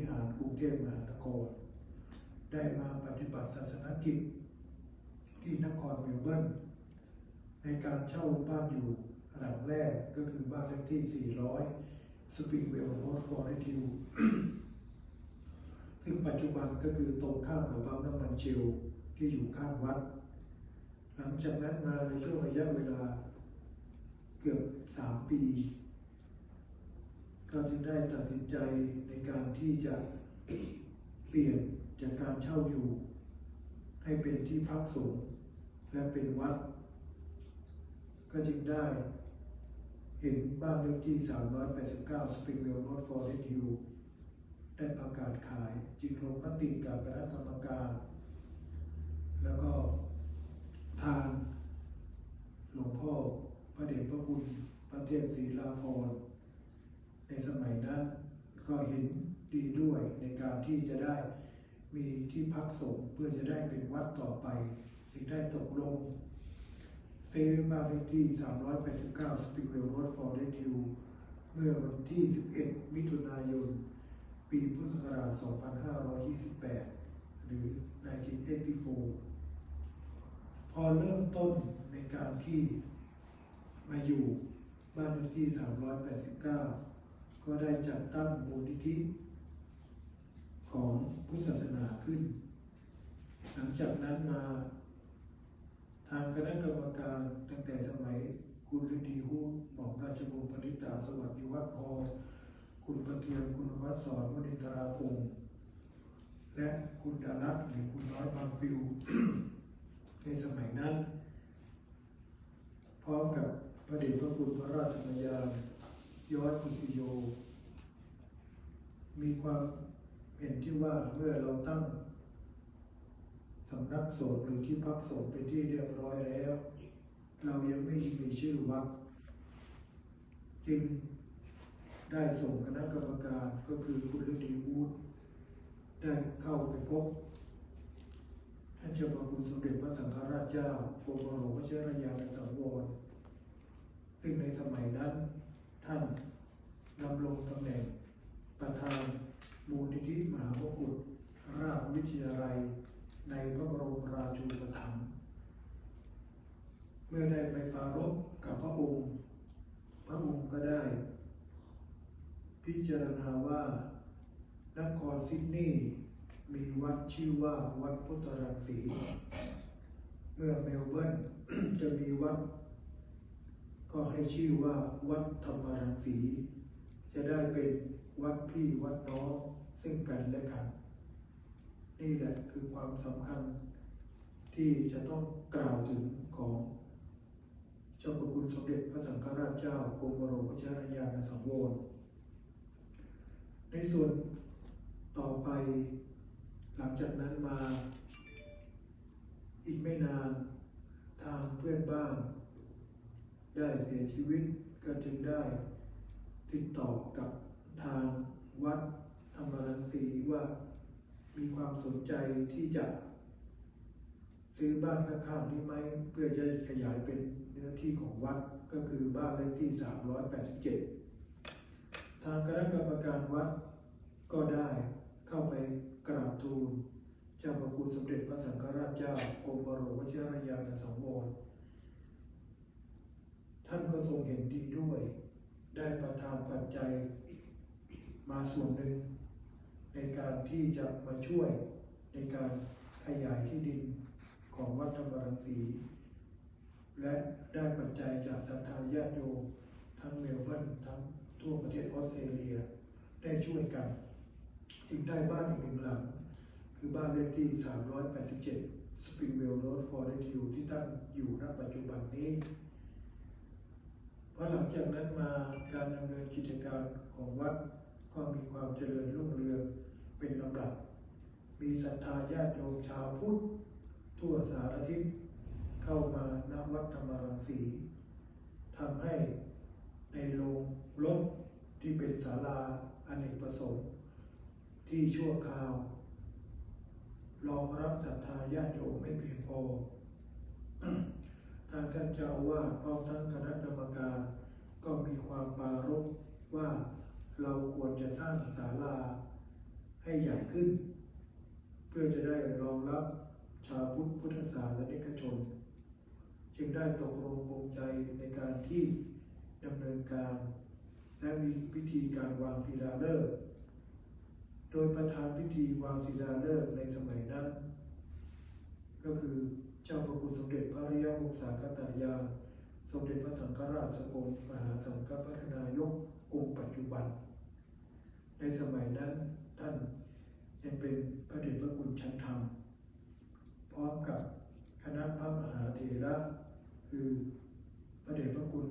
วิหารกรุงเทพมหานคร ได้มาปฏิบัติศาสนกิจ ที่นครเมลเบิร์นในการเช่าบ้านอยู่หลังแรกก็คือบ้านเลขที่ 400 สปริงเวลโรดฟอร์เรทิวซึ่งปัจจุบันก็คือตรงข้ามกับปั๊มน้ำมันเชลที่อยู่ข้างวัด หลังจากนั้นมาในช่วงระยะเวลาเกือบสามปี ก็จึงได้ตัดสินใจในการที่จะเปลี่ยนจากการเช่าอยู่ ให้เป็นที่พักสงฆ์และเป็นวัด ก็จึงได้เห็นบ้านเลขที่ 389 Springville Road Forest Hill ได้ประกาศขายจึงลงมติกับคณะกรรมการ แล้วก็ทางหลวงพ่อพระเดชพระคุณ พระเทพศรีลาภร์ ในสมัยนั้นก็เห็นดีด้วยในการที่จะได้มีที่พักสงฆ์เพื่อจะได้เป็นวัดต่อไปจึงได้ตกลง ซื้อบ้านเลขที่ 389 Springville Road Forest Hill เมื่อวันที่ 11 มิถุนายน ปีพุทธศักราช 2528 หรือ 1984 พอเริ่มต้นในการที่มาอยู่บ้านเลขที่ 389 ก็ได้จัดตั้งมูลนิธิ ของพุทธศาสนาขึ้น หลังจากนั้นมา ทางคณะกรรมการตั้งแต่สมัยคุณฤดีฮู้หม่อมราชวงศ์ปริตาสวัสดิวัฒน์พรคุณประเทืองคุณวัฒสอนวณินทราพงศ์และคุณดารัตหรือคุณน้อยบางฟิวในสมัยนั้น พร้อมกับพระเดชพระคุณพระราชมัญญา ย้อยกุสิโย มีความเห็นที่ว่าเมื่อเราตั้งสำนักสงฆ์หรือที่พักสงฆ์เป็นที่เรียบร้อยแล้ว เรายังไม่มีชื่อวัดจึงได้ส่งคณะกรรมการก็คือคุณฤดีวูดได้เข้าไปพบท่านเจ้าพระคุณสมเด็จพระสังฆราชเจ้ากรมหลวงพระเชรยาในสังวรซึ่งในสมัยนั้นท่าน ดำรงตำแหน่ง ประธานมูลนิธิมหาวกุฎราชวิทยาลัย ในพระบรมราชูปถัมภ์เมื่อได้ไปปรารภกับพระองค์ พระองค์ก็ได้ พิจารณาว่านครซิดนีย์มีวัดชื่อว่าวัดพุทธรังสี เมื่อเมลเบิร์นจะมีวัด ก็ให้ชื่อว่าวัดธรรมรังสี จะได้เป็นวัดพี่วัดน้องซึ่งกันและกัน นี่แหละคือความสำคัญ ที่จะต้องกล่าวถึงของเจ้าพระคุณสมเด็จพระสังฆราชเจ้ากรมบรมวชิรญาณสังวรในส่วนต่อไป หลังจากนั้นมา อีกไม่นานทางเพื่อนบ้าน ได้เสียชีวิตก็จึงได้ ติดต่อกับทางวัดธรรมรังสีว่ามีความสนใจที่จะ ซื้อบ้านข้างๆนี้ไหมเพื่อจะขยายเป็นเนื้อที่ของวัดก็คือบ้านเลขที่ 387 ทางคณะกรรมการวัดก็ได้เข้าไปกราบทูลเจ้าพระคุณสมเด็จพระสังฆราชเจ้ากรมบรมวชิรยาณสังวรท่านก็ทรงเห็นดีด้วย ปัจจัยมาส่วนหนึ่ง ในการที่จะมาช่วยในการขยายที่ดินของวัดธรรมรังสีและได้ปัจจัยจากศรัทธาญาติโยมทั้งเมลเบิร์นทั้งทั่วประเทศออสเตรเลีย ได้ช่วยกันอีกได้บ้านอีกหนึ่งหลัง คือบ้านเลขที่ 387 Springville Road Forest Hill ที่ตั้งอยู่ณปัจจุบันนี้ พอหลังจากนั้นมาการดำเนินกิจการของวัดก็มีความเจริญรุ่งเรืองเป็นลำดับ มีศรัทธาญาติโยมชาวพุทธทั่วสารทิศเข้ามาณวัดธรรมรังสีทำให้ในโรงรถที่เป็นศาลาอเนกประสงค์ ที่ชั่วคราวรองรับศรัทธาญาติโยมไม่เพียงพอ ทางท่านเจ้าอาวาสพร้อมทั้งคณะกรรมการ ก็มีความปารภว่าเราควรจะสร้างศาลาให้ใหญ่ขึ้น เพื่อจะได้รองรับชาวพุทธพุทธศาสนิกชน จึงได้ตกลงปรงใจในการที่ดำเนินการ และมีพิธีการวางศิลาฤกษ์โดยประธานพิธีวางศิลาฤกษ์ในสมัยนั้น ก็คือ เจ้าพระคุณสมเด็จพระริยวงศากตายาสมเด็จพระสังฆราชสกลมหาสังฆปรินายกองค์ปัจจุบัน ในสมัยนั้นท่านยังเป็นพระเดชพระคุณชั้นธรรม พร้อมกับคณะพระมหาเถระคือพระเดชพระคุณ